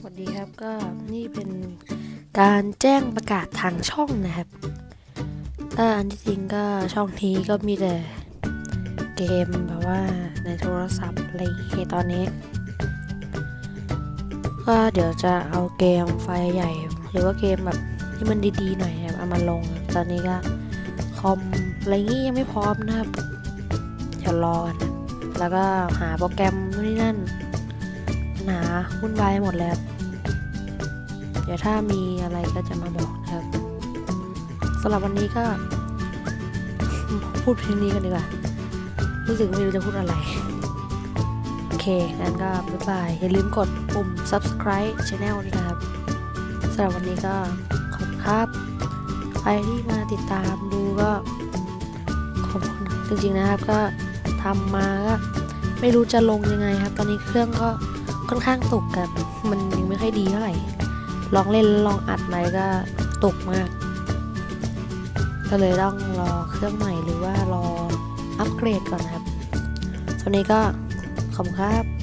สวัสดีครับก็นี่เป็นการแจ้งประกาศทางช่องนะครับก็อันที่จริงก็ช่องนี้ก็มีแต่เกมแบบว่าในโทรศัพท์อะไรอย่างเงี้ยตอนนี้ ก็เดี๋ยวจะเอาเกมไฟใหญ่ หรือว่าเกมแบบที่มันดีๆหน่อยเอามาลง ตอนนี้ก็คอมอะไรงี้ยังไม่พร้อมนะครับเดี๋ยวรอกันแล้วก็หาโปรแกรมนู่นนี่นั่น หาวุ่นวายหมดแล้ว เดี๋ยวถ้ามีอะไรก็จะมาบอกนะครับสำหรับวันนี้ก็ พูดเพียงนี้กันดีกว่า รู้สึกไม่รู้จะพูดอะไร โอเค งั้นก็บ๊ายบาย อย่าลืมกดปุ่ม subscribe channel ด้วยนะครับสำหรับวันนี้ก็ขอบคุณครับ ใครที่มาติดตามดูก็ขอบคุณจริงๆนะครับก็ทำมาก็ไม่รู้จะลงยังไงครับ ตอนนี้เครื่องก็ ค่อนข้างตกกับมันยังไม่ค่อยดีเท่าไหร่ ลองเล่นลองอัดไปก็ตกมาก ก็เลยต้องรอเครื่องใหม่หรือว่ารออัปเกรดก่อนนะครับตอนนี้ก็ขอบคุณครับ